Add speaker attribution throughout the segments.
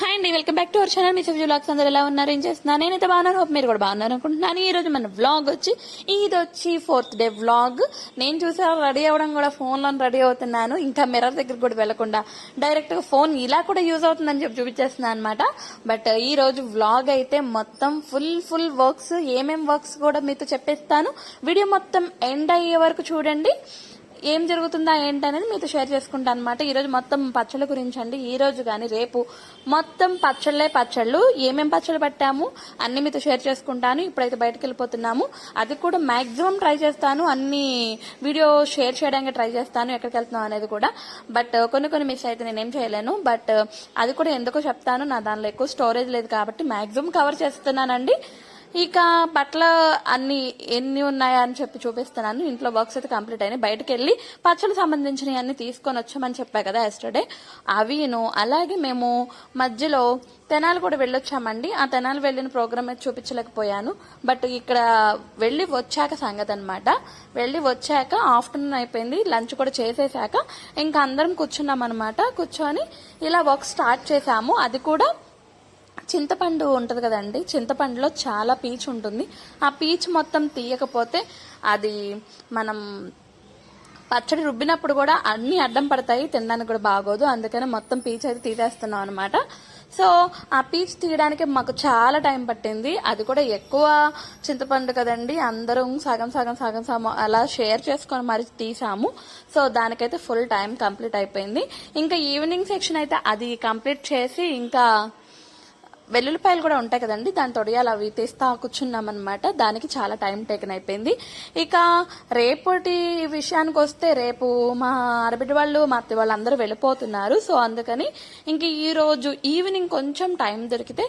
Speaker 1: Hi అండి welcome back to our channel me Sabji vlogs అందరూ ఎలా ఉన్నారు? ఏం చేస్తున్నాను నేనైతే బాగున్నాను. హోప్ మీరు కూడా బాగున్నారు అనుకుంటున్నాను. ఈ రోజు మన వ్లాగ్ వచ్చి ఇది వచ్చి ఫోర్త్ డే వ్లాగ్ నేను చూసా రెడీ అవ్వడం కూడా ఫోన్లో రెడీ అవుతున్నాను. ఇంకా మిర్రర్ దగ్గర కూడా వెళ్ళకుండా డైరెక్ట్గా ఫోన్ ఇలా కూడా యూజ్ అవుతుందని చెప్పి చూపించేస్తున్నాను అనమాట బట్ ఈ రోజు వ్లాగ్ అయితే మొత్తం ఫుల్ ఫుల్ వర్క్స్ ఏమేం వర్క్స్ కూడా మీతో చెప్పేస్తాను. వీడియో మొత్తం ఎండ్ అయ్యే వరకు చూడండి. ఏం జరుగుతుందా ఏంటనేది మీతో షేర్ చేసుకుంటాను అనమాట ఈరోజు మొత్తం పచ్చళ్ళ గురించి అండి ఈ రోజు కానీ రేపు మొత్తం పచ్చళ్ళే పచ్చళ్ళు. ఏమేం పచ్చళ్ళు పెట్టాము అన్ని మీతో షేర్ చేసుకుంటాను. ఇప్పుడైతే బయటకు వెళ్ళిపోతున్నాము. అది కూడా మాక్సిమం ట్రై చేస్తాను. అన్ని వీడియో షేర్ చేయడానికి ట్రై చేస్తాను ఎక్కడికి వెళ్తున్నాం అనేది కూడా. బట్ కొన్ని కొన్ని మిస్ అయితే నేనేం చేయలేను. బట్ అది కూడా ఎందుకో చెప్తాను. నా దానిలో ఎక్కువ స్టోరేజ్ లేదు కాబట్టి మాక్సిమం కవర్ చేస్తున్నానండి. ఇక బట్టలు అన్ని ఎన్ని ఉన్నాయా అని చెప్పి చూపిస్తున్నాను ఇంట్లో వర్క్స్ అయితే కంప్లీట్ అయినాయి. బయటకు వెళ్ళి పచ్చళ్ళు సంబంధించినవి అన్ని తీసుకొని వచ్చామని చెప్పా కదా ఎస్టర్డే అవిను అలాగే మేము మధ్యలో తెనాలు కూడా వెళ్ళొచ్చామండి. ఆ తెనాలు వెళ్ళిన ప్రోగ్రామ్ అయితే చూపించలేకపోయాను. బట్ ఇక్కడ వెళ్ళి వచ్చాక సంగతి అనమాట వెళ్ళి వచ్చాక ఆఫ్టర్నూన్ అయిపోయింది. లంచ్ కూడా చేసేసాక ఇంకా అందరం కూర్చున్నాం అనమాట కూర్చొని ఇలా వర్క్ స్టార్ట్ చేశాము అది కూడా చింతపండు ఉంటుంది కదండి చింతపండులో చాలా పీచు ఉంటుంది. ఆ పీచు మొత్తం తీయకపోతే అది మనం పచ్చడి రుబ్బినప్పుడు కూడా అన్ని అడ్డం పడతాయి తినడానికి కూడా బాగోదు. అందుకని మొత్తం పీచు అయితే తీసేస్తున్నాం అనమాట సో ఆ పీచు తీయడానికి మాకు చాలా టైం పట్టింది. అది కూడా ఎక్కువ చింతపండు కదండి అందరం సగం సగం సగం సగం అలా షేర్ చేసుకొని మరి తీసాము. సో దానికైతే ఫుల్ టైం కంప్లీట్ అయిపోయింది. ఇంకా ఈవినింగ్ సెక్షన్ అయితే అది కంప్లీట్ చేసి ఇంకా వెల్లుల్లిపాయలు కూడా ఉంటాయి కదండి దాని తొడియాలు అవి తీస్తా కూర్చున్నాం అనమాట దానికి చాలా టైం టేకన్ అయిపోయింది. ఇక రేపటి విషయానికి వస్తే రేపు మా ఆడబిడ్డ వాళ్ళు మా అత్త వాళ్ళు అందరూ వెళ్ళిపోతున్నారు. సో అందుకని ఇంక ఈ రోజు ఈవినింగ్ కొంచెం టైం దొరికితే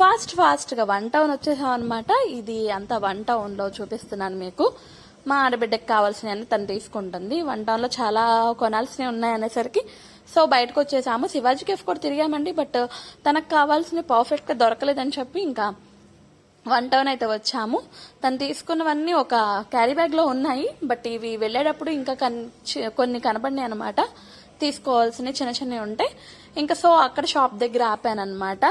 Speaker 1: ఫాస్ట్ ఫాస్ట్గా వన్ టౌన్ వచ్చేసాం అనమాట ఇది అంతా వన్ టౌన్లో చూపిస్తున్నాను మీకు. మా ఆడబిడ్డకి కావాల్సినవన్నీ తను తీసుకుంటుంది. వన్ టౌన్లో చాలా కొనాల్సినవి ఉన్నాయి అనేసరికి సో బయటకు వచ్చేసాము శివాజీ కేఫ్ కూడా తిరిగామండి బట్ uh, తనకు కావాల్సిన పర్ఫెక్ట్గా దొరకలేదని చెప్పి ఇంకా వన్ టౌన్ అయితే వచ్చాము. తను తీసుకున్నవన్నీ ఒక క్యారీ బ్యాగ్లో ఉన్నాయి బట్ ఇవి వెళ్ళేటప్పుడు ఇంకా కన్ కొన్ని కనబడినాయి అనమాట తీసుకోవాల్సినవి చిన్న చిన్నవి ఉంటాయి. ఇంకా సో అక్కడ షాప్ దగ్గర ఆపాను అనమాట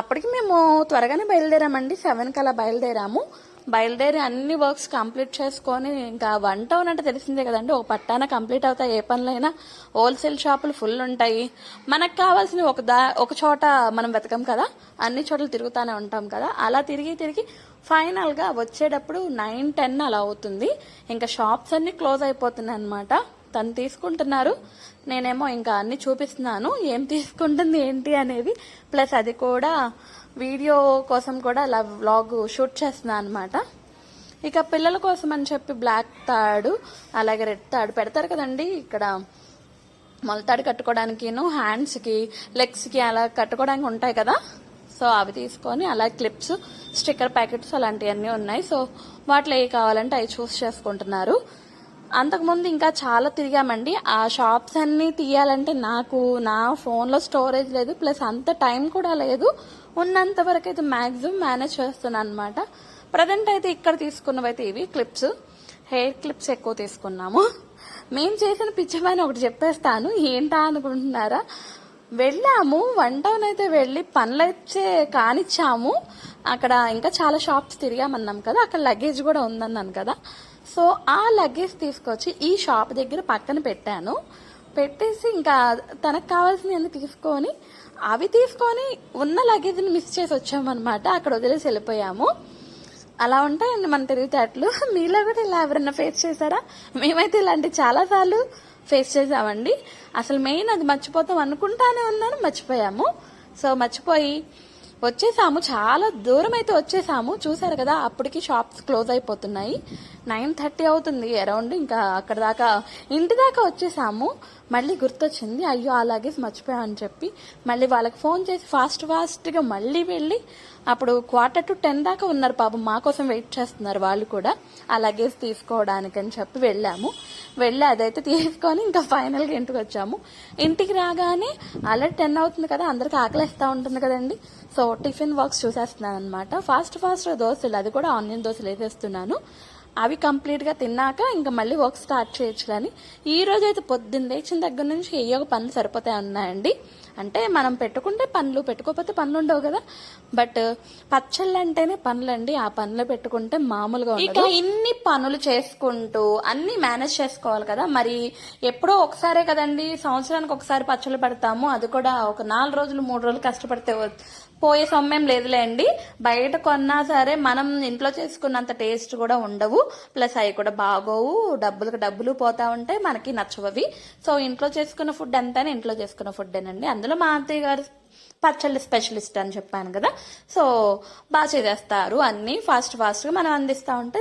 Speaker 1: అప్పటికి మేము త్వరగానే బయలుదేరామండి. సెవెన్కి అలా బయలుదేరాము. బయలుదేరి అన్ని వర్క్స్ కంప్లీట్ చేసుకొని ఇంకా వన్ టౌన్ అంటే తెలిసిందే కదండి ఒక పట్టాన కంప్లీట్ అవుతాయి ఏ పనులైనా. హోల్సేల్ షాపులు ఫుల్ ఉంటాయి. మనకు కావాల్సిన ఒక దా ఒక చోట మనం వెతకం కదా అన్ని చోట్ల తిరుగుతూనే ఉంటాం కదా. అలా తిరిగి తిరిగి ఫైనల్గా వచ్చేటప్పుడు నైన్ టెన్ అలా అవుతుంది. ఇంకా షాప్స్ అన్ని క్లోజ్ అయిపోతున్నాయి అనమాట తను తీసుకుంటున్నారు. నేనేమో ఇంకా అన్ని చూపిస్తున్నాను. ఏం తీసుకుంటుంది ఏంటి అనేది. ప్లస్ అది కూడా వీడియో కోసం కూడా అలా వ్లాగ్ షూట్ చేస్తున్నాను అనమాట ఇక పిల్లల కోసం అని చెప్పి బ్లాక్ తాడు అలాగే రెడ్ తాడు పెడతారు కదండి. ఇక్కడ మొలతాడు కట్టుకోవడానికిను హ్యాండ్స్కి లెగ్స్కి అలా కట్టుకోవడానికి ఉంటాయి కదా. సో అవి తీసుకొని అలా క్లిప్స్ స్టిక్కర్ ప్యాకెట్స్ అలాంటివన్నీ ఉన్నాయి. సో వాటిలో ఏ కావాలంటే అవి చూస్ చేసుకుంటున్నారు. అంతకుముందు ఇంకా చాలా తిరిగామండి. ఆ షాప్స్ అన్నీ తీయాలంటే నాకు నా ఫోన్లో స్టోరేజ్ లేదు. ప్లస్ అంత టైం కూడా లేదు. ఉన్నంత వరకు అయితే మ్యాక్సిమం మేనేజ్ చేస్తున్నాను అనమాట ప్రజెంట్ అయితే ఇక్కడ తీసుకున్నవి అయితే ఇవి క్లిప్స్. హెయిర్ క్లిప్స్ ఎక్కువ తీసుకున్నాము. మేము చేసిన పిచ్చమైన ఒకటి చెప్పేస్తాను. ఏంటా అనుకుంటున్నారా? వెళ్ళాము. వన్ టౌన్ అయితే వెళ్ళి పనులు అయితే కానిచ్చాము. అక్కడ ఇంకా చాలా షాప్స్ తిరిగామన్నాం కదా. అక్కడ లగేజ్ కూడా ఉందన్నాను కదా. సో ఆ లగేజ్ తీసుకొచ్చి ఈ షాప్ దగ్గర పక్కన పెట్టాను. పెట్టేసి ఇంకా తనకు కావాల్సినవి తీసుకొని అవి తీసుకొని ఉన్న లగేజ్ని మిస్ చేసి వచ్చామన్నమాట. అక్కడ వదిలేసి వెళ్ళిపోయాము. అలా ఉంటాయండి మన తెలివితేటలు. మీలో కూడా ఇలా ఎవరైనా ఫేస్ చేశారా? మేమైతే ఇలాంటి చాలాసార్లు ఫేస్ చేసామండి అసలు మెయిన్ అది మర్చిపోతాం అనుకుంటానే ఉన్నాను మర్చిపోయాము. సో మర్చిపోయి వచ్చేసాము. చాలా దూరం అయితే వచ్చేసాము. చూసారు కదా అప్పటికి షాప్స్ క్లోజ్ అయిపోతున్నాయి. నైన్ థర్టీ అవుతుంది అరౌండ్. ఇంకా అక్కడ దాకా ఇంటి దాకా వచ్చేసాము. మళ్ళీ గుర్తొచ్చింది అయ్యో ఆ లగేజ్ మర్చిపోయామని చెప్పి. మళ్ళీ వాళ్ళకి ఫోన్ చేసి ఫాస్ట్ ఫాస్ట్గా మళ్ళీ వెళ్ళి అప్పుడు క్వార్టర్ టు టెన్ దాకా ఉన్నారు పాపం మా కోసం వెయిట్ చేస్తున్నారు వాళ్ళు కూడా ఆ లగేజ్ తీసుకోవడానికి అని చెప్పి వెళ్ళాము. వెళ్ళి అదైతే తీసుకొని ఇంకా ఫైనల్గా ఇంటికి వచ్చాము. ఇంటికి రాగానే అలర్ట్ టెన్ అవుతుంది కదా అందరికి ఆకలిస్తూ ఉంటుంది కదండి. సో టిఫిన్ వర్క్స్ చూసేస్తున్నాను అనమాట ఫాస్ట్ ఫాస్ట్ దోశలు అది కూడా ఆనియన్ దోశలు వేసేస్తున్నాను. అవి కంప్లీట్గా తిన్నాక ఇంకా మళ్ళీ వర్క్ స్టార్ట్ చేయొచ్చు కానీ ఈ రోజు అయితే పొద్దున్న లేచిన దగ్గర నుంచి ఏ ఒక పనులు సరిపోతాయి ఉన్నాయండి అంటే మనం పెట్టుకుంటే పనులు పెట్టుకోకపోతే పనులు ఉండవు కదా. బట్ పచ్చళ్ళు అంటేనే పనులండి. ఆ పనులు పెట్టుకుంటే మామూలుగా ఇక ఇన్ని పనులు చేసుకుంటూ అన్ని మేనేజ్ చేసుకోవాలి కదా. మరి ఎప్పుడో ఒకసారే కదండి సంవత్సరానికి ఒకసారి పచ్చళ్ళు పెడతాము. అది కూడా ఒక నాలుగు రోజులు మూడు రోజులు కష్టపడితే పోయే సొమ్మేం లేదులేండి. బయట కొన్నా సరే మనం ఇంట్లో చేసుకున్నంత టేస్ట్ కూడా ఉండవు. ప్లస్ అవి కూడా బాగోవు. డబ్బులకు డబ్బులు పోతా ఉంటే మనకి నచ్చవవి. సో ఇంట్లో చేసుకున్న ఫుడ్ అంతానే ఇంట్లో చేసుకున్న ఫుడ్డేనండి. అందులో మా అత్తయ్య గారు పచ్చళ్ళ స్పెషలిస్ట్ అని చెప్పాను కదా. సో బాగా చేసేస్తారు. అన్నీ ఫాస్ట్ ఫాస్ట్గా మనం అందిస్తూ ఉంటే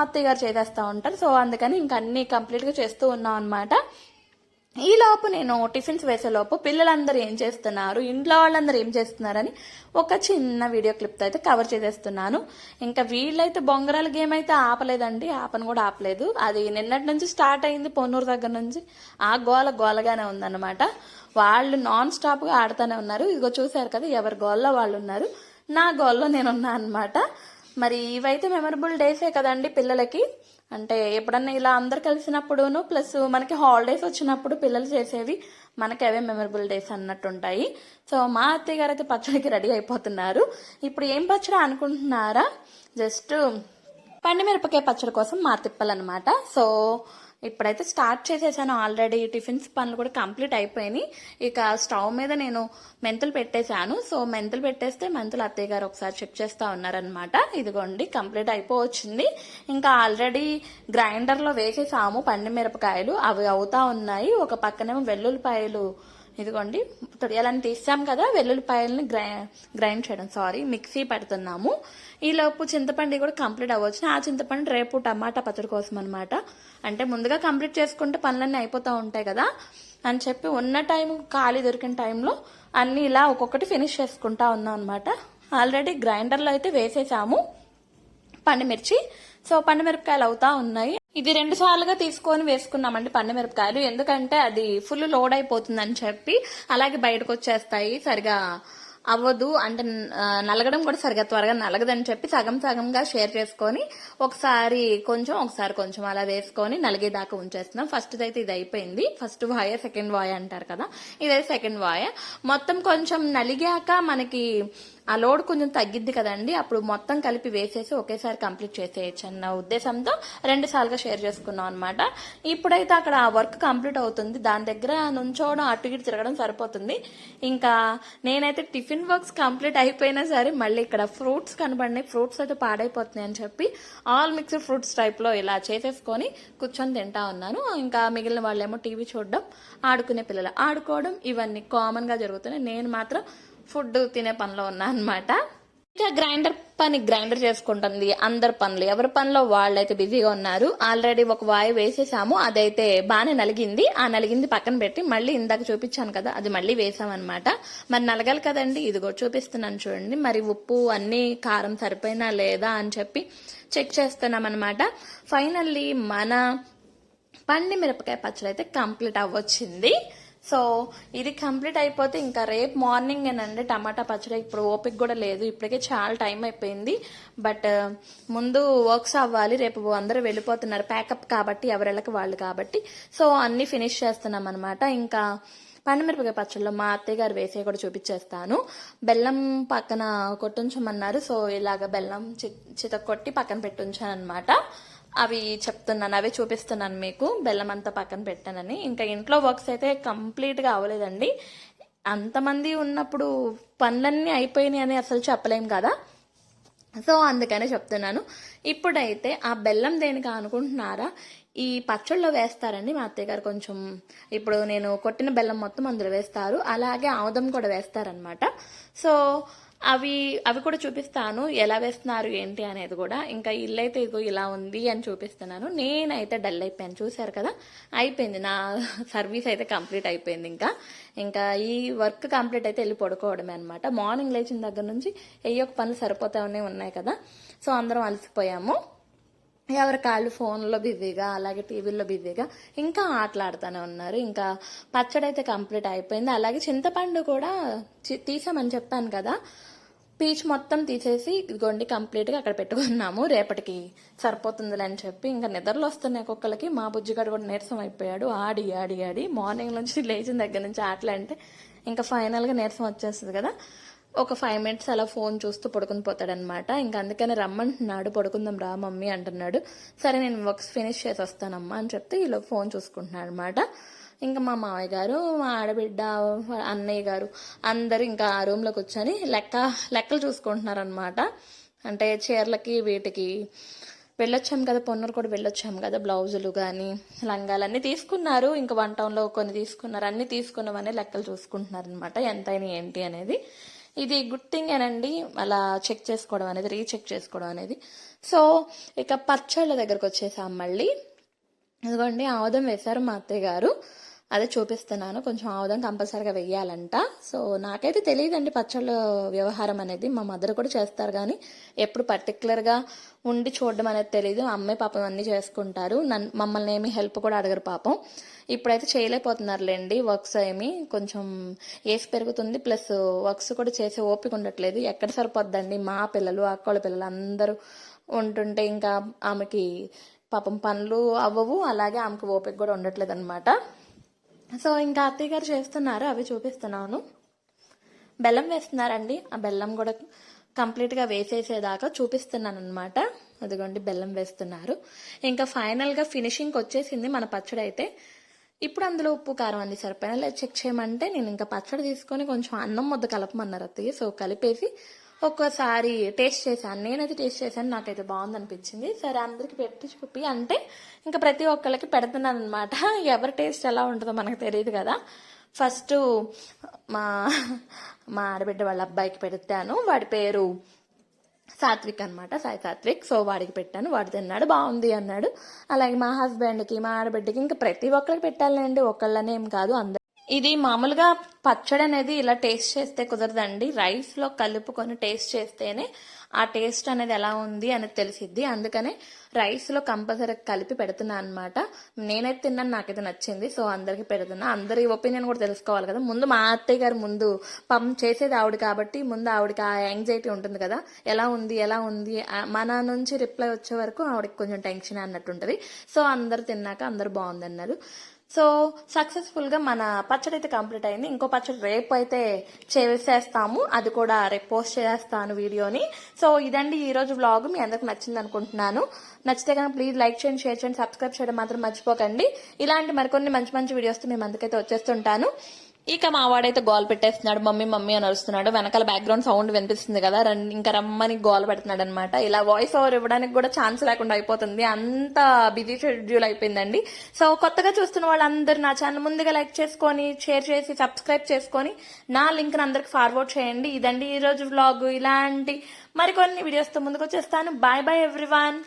Speaker 1: అత్తయ్య గారు చేసేస్తూ ఉంటారు. సో అందుకని ఇంక అన్నీ కంప్లీట్గా చేస్తూ ఉన్నాం అనమాట ఈ లోపు నేను టిఫిన్స్ వేసే లోపు పిల్లలందరూ ఏం చేస్తున్నారు? ఇంట్లో వాళ్ళందరూ ఏం చేస్తున్నారని ఒక చిన్న వీడియో క్లిప్తో అయితే కవర్ చేసేస్తున్నాను. ఇంకా వీళ్ళైతే బొంగరాల గేమ్ అయితే ఆపలేదండి. ఆపను కూడా ఆపలేదు. అది నిన్నటి నుంచి స్టార్ట్ అయింది పొన్నూరు దగ్గర నుంచి. ఆ గోల గోలగానే ఉందన్నమాట. వాళ్ళు నాన్ స్టాప్గా ఆడుతూనే ఉన్నారు. ఇదిగో చూశారు కదా ఎవరి గోల్లో వాళ్ళు ఉన్నారు. నా గోల్లో నేనున్నా అనమాట మరి ఇవైతే మెమరబుల్ డేసే కదండి పిల్లలకి. అంటే ఎప్పుడన్నా ఇలా అందరు కలిసినప్పుడును ప్లస్ మనకి హాలిడేస్ వచ్చినప్పుడు పిల్లలు చేసేవి మనకి అవే మెమరబుల్ డేస్ అన్నట్టు ఉంటాయి సో మా అత్తయ్య గారు అయితే పచ్చడికి రెడీ అయిపోతున్నారు. ఇప్పుడు ఏం పచ్చడి అనుకుంటున్నారా? జస్ట్ పండిమిరపకాయ పచ్చడి కోసం మా అనమాట సో ఇప్పుడైతే స్టార్ట్ చేసేసాను. ఆల్రెడీ టిఫిన్స్ పనులు కూడా కంప్లీట్ అయిపోయినాయి. ఇక స్టవ్ మీద నేను మెంతులు పెట్టేశాను. సో మెంతులు పెట్టేస్తే మెంతులు అత్తయ్య గారు ఒకసారి చెక్ చేస్తూ ఉన్నారనమాట ఇదిగోండి కంప్లీట్ అయిపోవచ్చింది. ఇంకా ఆల్రెడీ గ్రైండర్లో వేసేసాము. పండి మిరపకాయలు. అవి అవుతా ఉన్నాయి. ఒక పక్కనేమో వెల్లుల్లిపాయలు ఇదిగోండి తొడియాలని తీసాం కదా వెల్లుల్లిపాయలని గ్రై గ్రైండ్ చేయడం సారీ మిక్సీ పెడుతున్నాము. ఈ లోపు చింతపండు కూడా కంప్లీట్ అవ్వచ్చు. ఆ చింతపండు రేపు టమాటా పచ్చడి కోసం అనమాట అంటే ముందుగా కంప్లీట్ చేసుకుంటే పనులన్నీ అయిపోతూ ఉంటాయి కదా. అని చెప్పి ఉన్న టైం ఖాళీ దొరికిన టైంలో అన్నీ ఇలా ఒక్కొక్కటి ఫినిష్ చేసుకుంటా ఉన్నాం అనమాట ఆల్రెడీ గ్రైండర్లో అయితే వేసేసాము. పండుమిర్చి. సో పండుమిరపకాయలు అవుతా ఉన్నాయి. ఇది రెండు సార్లుగా తీసుకొని వేసుకున్నామండి పండుమిరపకాయలు. ఎందుకంటే అది ఫుల్ లోడ్ అయిపోతుందని చెప్పి అలాగే బయటకు వచ్చేస్తాయి. సరిగా అవ్వదు. అంటే నలగడం కూడా సరిగా త్వరగా నలగదని చెప్పి సగం సగంగా షేర్ చేసుకొని ఒకసారి కొంచెం ఒకసారి కొంచెం అలా వేసుకొని నలిగేదాకా ఉంచేస్తున్నాం. ఫస్ట్ అయితే ఇది అయిపోయింది. ఫస్ట్ వాయ సెకండ్ వాయ అంటారు కదా. ఇదే సెకండ్ వాయ. మొత్తం కొంచెం నలిగాక మనకి ఆ లోడ్ కొంచెం తగ్గిద్ది కదండి. అప్పుడు మొత్తం కలిపి వేసేసి ఒకేసారి కంప్లీట్ చేసేయచ్చు అన్న ఉద్దేశంతో రెండు సార్లుగా షేర్ చేసుకున్నాం అనమాట ఇప్పుడైతే అక్కడ వర్క్ కంప్లీట్ అవుతుంది. దాని దగ్గర నుంచోవడం అటు ఇటు తిరగడం సరిపోతుంది. ఇంకా నేనైతే టిఫిన్ వర్క్స్ కంప్లీట్ అయిపోయినా సరే మళ్ళీ ఇక్కడ ఫ్రూట్స్ కనబడినాయి. ఫ్రూట్స్ అయితే పాడైపోతున్నాయి అని చెప్పి ఆల్ మిక్స్డ్ ఫ్రూట్స్ టైప్లో ఇలా చేసేసుకొని కూర్చొని తింటా ఉన్నాను. ఇంకా మిగిలిన వాళ్ళేమో టీవీ చూడడం ఆడుకునే పిల్లలు. ఆడుకోవడం ఇవన్నీ కామన్గా జరుగుతున్నాయి. నేను మాత్రం ఫుడ్ తినే పనిలో ఉన్నా అనమాట ఇంకా గ్రైండర్ పని గ్రైండర్ చేసుకుంటుంది. అందరి పనులు. ఎవరి పనిలో వాళ్ళైతే బిజీగా ఉన్నారు ఆల్రెడీ ఒక వాయి వేసేసాము. అదైతే బాగానే నలిగింది. ఆ నలిగింది పక్కన పెట్టి మళ్ళీ ఇందాక చూపించాను కదా అది మళ్ళీ వేసామన్నమాట. మరి నలగాలి కదండి ఇదిగో చూపిస్తున్నాను చూడండి. మరి ఉప్పు అన్ని కారం సరిపోయినా లేదా అని చెప్పి చెక్ చేస్తున్నాం అనమాట ఫైనల్లీ మన పండి మిరపకాయ పచ్చడి అయితే కంప్లీట్ అవ్వచ్చింది. సో ఇది కంప్లీట్ అయిపోతే ఇంకా రేపు మార్నింగ్ ఏనండి టమాటా పచ్చడి. ఇప్పుడు ఓపిక కూడా లేదు. ఇప్పటికే చాలా టైం అయిపోయింది. బట్ ముందు వర్క్స్ అవ్వాలి. రేపు అందరూ వెళ్ళిపోతున్నారు. ప్యాకప్ కాబట్టి ఎవరెళ్ళకి వాళ్ళు కాబట్టి. సో అన్నీ ఫినిష్ చేస్తున్నాం అనమాట ఇంకా పండుమిరపకాయ పచ్చళ్ళు మా అత్తయ్య గారు వేసే కూడా చూపించేస్తాను. బెల్లం పక్కన కొట్టుంచమన్నారు. సో ఇలాగ బెల్లం చి- చితక్ కొట్టి పక్కన పెట్టుంచాను అనమాట అవి చెప్తున్నాను అవే చూపిస్తున్నాను మీకు. బెల్లం అంతా పక్కన పెట్టానని. ఇంకా ఇంట్లో వర్క్స్ అయితే కంప్లీట్గా అవ్వలేదండి. అంతమంది ఉన్నప్పుడు పనులన్నీ అయిపోయినాయి అని అసలు చెప్పలేం కదా. సో అందుకనే చెప్తున్నాను. ఇప్పుడైతే ఆ బెల్లం దేనికి అనుకుంటున్నారా? ఈ పచ్చళ్ళలో వేస్తారండి మా అత్తయ్య గారు కొంచెం. ఇప్పుడు నేను కొట్టిన బెల్లం మొత్తం అందులో వేస్తారు. అలాగే ఆముదం కూడా వేస్తారనమాట సో అవి అవి కూడా చూపిస్తాను. ఎలా వేస్తున్నారు ఏంటి అనేది కూడా. ఇంకా ఇల్లు అయితే ఇదిగో ఇలా ఉంది అని చూపిస్తున్నాను. నేనైతే డల్ అయిపోయాను. చూశారు కదా? అయిపోయింది. నా సర్వీస్ అయితే కంప్లీట్ అయిపోయింది ఇంకా. ఇంకా ఈ వర్క్ కంప్లీట్ అయితే వెళ్ళి పడుకోవడమే అనమాట మార్నింగ్ లేచిన దగ్గర నుంచి ఏ ఒక్క పనులు సరిపోతానే ఉన్నాయి కదా. సో అందరం అలసిపోయాము. ఎవరి కాళ్ళు ఫోన్లో బిజీగా అలాగే టీవీలో బిజీగా ఇంకా ఆటలాడుతూనే ఉన్నారు. ఇంకా పచ్చడి అయితే కంప్లీట్ అయిపోయింది. అలాగే చింతపండు కూడా తీసామని చెప్పాను కదా. పీచ్ మొత్తం తీసేసి ఇదిగోండి కంప్లీట్గా అక్కడ పెట్టుకున్నాము. రేపటికి సరిపోతుందిలే అని చెప్పి ఇంకా నిద్రలు వస్తున్నాయి కుక్కలకి మా బుజ్జిగాడు కూడా నీరసం అయిపోయాడు. ఆడి ఆడి ఆడి మార్నింగ్ నుంచి లేచిన దగ్గర నుంచి ఆటలంటే ఇంకా ఫైనల్గా నీరసం వచ్చేస్తుంది కదా. ఒక ఫైవ్ మినిట్స్ అలా ఫోన్ చూస్తూ పడుకుని పోతాడనమాట. ఇంకా అందుకని రమ్మంటున్నాడు. పడుకుందాం రా మమ్మీ అంటున్నాడు. సరే నేను వర్క్స్ ఫినిష్ చేసి వస్తానమ్మా అని చెప్తే ఇలా ఫోన్ చూసుకుంటున్నాడు అనమాట ఇంకా మా మామయ్య గారు మా ఆడబిడ్డ అన్నయ్య గారు అందరూ ఇంకా ఆ రూమ్లో కూర్చొని లెక్క లెక్కలు చూసుకుంటున్నారనమాట అంటే చీరలకి వీటికి వెళ్ళొచ్చాం కదా పొన్నూరు కూడా వెళ్ళొచ్చాం కదా బ్లౌజులు కానీ లంగాలు అన్నీ తీసుకున్నారు. ఇంకా వన్ టౌన్లో కొన్ని తీసుకున్నారు. అన్నీ తీసుకున్నవన్నీ లెక్కలు చూసుకుంటున్నారు అనమాట ఎంతైనా ఏంటి అనేది. ఇది గుడ్ థింగ్ ఏనండి. అలా చెక్ చేసుకోవడం అనేది రీచెక్ చేసుకోవడం అనేది. సో ఇక పచ్చళ్ళ దగ్గరకు వచ్చేసాం మళ్ళీ. ఇదిగోండి ఆముదం వేశారు మా అత్తయ్య గారు. అదే చూపిస్తున్నాను. కొంచెం ఆముదం కంపల్సరీగా వెయ్యాలంట. సో నాకైతే తెలియదండి పచ్చళ్ళ వ్యవహారం అనేది. మా మదర్ కూడా చేస్తారు కానీ ఎప్పుడు పర్టికులర్గా ఉండి చూడడం అనేది తెలియదు అమ్మాయి పాపం అన్నీ చేసుకుంటారు. నన్ను మమ్మల్ని ఏమి హెల్ప్ కూడా అడగరు పాపం. ఇప్పుడైతే చేయలేకపోతున్నారులేండి వర్క్స్ ఏమి. కొంచెం ఏజ్ పెరుగుతుంది. ప్లస్ వర్క్స్ కూడా చేసే ఓపిక ఉండట్లేదు. ఎక్కడ సరిపోద్దండి? మా పిల్లలు అక్కల పిల్లలు అందరూ ఉంటుంటే ఇంకా ఆమెకి పాపం పనులు అవ్వవు. అలాగే ఆమెకు ఓపిక కూడా ఉండట్లేదు అనమాట సో ఇంకా అత్తయ్య గారు చేస్తున్నారు అవి చూపిస్తున్నాను. బెల్లం వేస్తున్నారండి. ఆ బెల్లం కూడా కంప్లీట్గా వేసేసేదాకా చూపిస్తున్నాను అనమాట అదిగోండి బెల్లం వేస్తున్నారు. ఇంకా ఫైనల్గా ఫినిషింగ్ వచ్చేసింది మన పచ్చడి అయితే. ఇప్పుడు అందులో ఉప్పు కారం అన్ని సరిపోయినా. లేదు చెక్ చేయమంటే నేను ఇంకా పచ్చడి తీసుకొని కొంచెం అన్నం ముద్ద కలపమన్నారు అత్తయ్య. సో కలిపేసి ఒక్కోసారి టేస్ట్ చేశాను. నేనైతే టేస్ట్ చేశాను. నాకైతే బాగుంది అనిపించింది సరే అందరికి పెట్టి చూపి. అంటే ఇంకా ప్రతి ఒక్కళ్ళకి పెడుతున్నాను అనమాట ఎవరి టేస్ట్ ఎలా ఉంటుందో మనకు తెలియదు కదా. ఫస్ట్ మా మా ఆడబిడ్డ వాళ్ళ అబ్బాయికి పెడతాను. వాడి పేరు సాత్విక్ అనమాట సాయి సాత్విక్. సో వాడికి పెట్టాను. వాడు తిన్నాడు. బాగుంది అన్నాడు. అలాగే మా హస్బెండ్కి మా ఆడబిడ్డకి ఇంకా ప్రతి ఒక్కరికి పెట్టాలండి ఒకళ్ళనేం కాదు అందరు ఇది మామూలుగా పచ్చడి అనేది ఇలా టేస్ట్ చేస్తే కుదరదండి. రైస్లో కలుపుకొని టేస్ట్ చేస్తేనే ఆ టేస్ట్ అనేది ఎలా ఉంది అనేది తెలిసిద్ది. అందుకనే రైస్లో కంపల్సరీ కలిపి పెడుతున్నా అనమాట నేనైతే తిన్నాను నాకైతే నచ్చింది. సో అందరికీ పెడుతున్నా. అందరి ఒపీనియన్ కూడా తెలుసుకోవాలి కదా. ముందు మా అత్తయ్య గారు ముందు పం చేసేది ఆవిడ కాబట్టి ముందు ఆవిడకి ఆ యాంగ్జైటీ ఉంటుంది కదా. ఎలా ఉంది ఎలా ఉంది? మన నుంచి రిప్లై వచ్చే వరకు ఆవిడకి కొంచెం టెన్షన్ అన్నట్టు ఉంటుంది. సో అందరు తిన్నాక అందరు బాగుంది అన్నారు సో సక్సెస్ఫుల్గా మన పచ్చడి అయితే కంప్లీట్ అయింది. ఇంకో పచ్చడి రేపు అయితే చేసేస్తాము. అది కూడా రేపు పోస్ట్ చేస్తాను వీడియోని. సో ఇదండి ఈరోజు వ్లాగ్. మీ అందరికి నచ్చింది అనుకుంటున్నాను. నచ్చితే కనుక ప్లీజ్ లైక్ చేయండి షేర్ చేయండి సబ్స్క్రైబ్ చేయడం మాత్రం మర్చిపోకండి. ఇలాంటి మరికొన్ని మంచి మంచి వీడియోస్తో మేము అందుకైతే వచ్చేస్తుంటాను. ఇక మావాడైతే గోల్ పెట్టేస్తున్నాడు మమ్మీ మమ్మీ అని అరుస్తున్నాడు. వెనకాల బ్యాక్గ్రౌండ్ సౌండ్ వినిపిస్తుంది కదా రన్ ఇంకా రమ్మని గోల్ పెడుతున్నాడు అనమాట ఇలా వాయిస్ ఓవర్ ఇవ్వడానికి కూడా ఛాన్స్ లేకుండా అయిపోతుంది. అంత బిజీ షెడ్యూల్ అయిపోయిందండి. సో కొత్తగా చూస్తున్న వాళ్ళందరూ నా ఛానల్ ముందుగా లైక్ చేసుకొని షేర్ చేసి సబ్స్క్రైబ్ చేసుకొని నా లింక్ అందరికి ఫార్వర్డ్ చేయండి. ఇదండి ఈ రోజు వ్లాగ్ ఇలాంటి మరికొన్ని వీడియోస్తో ముందుకు వచ్చేస్తాను బాయ్ బాయ్ ఎవ్రీవన్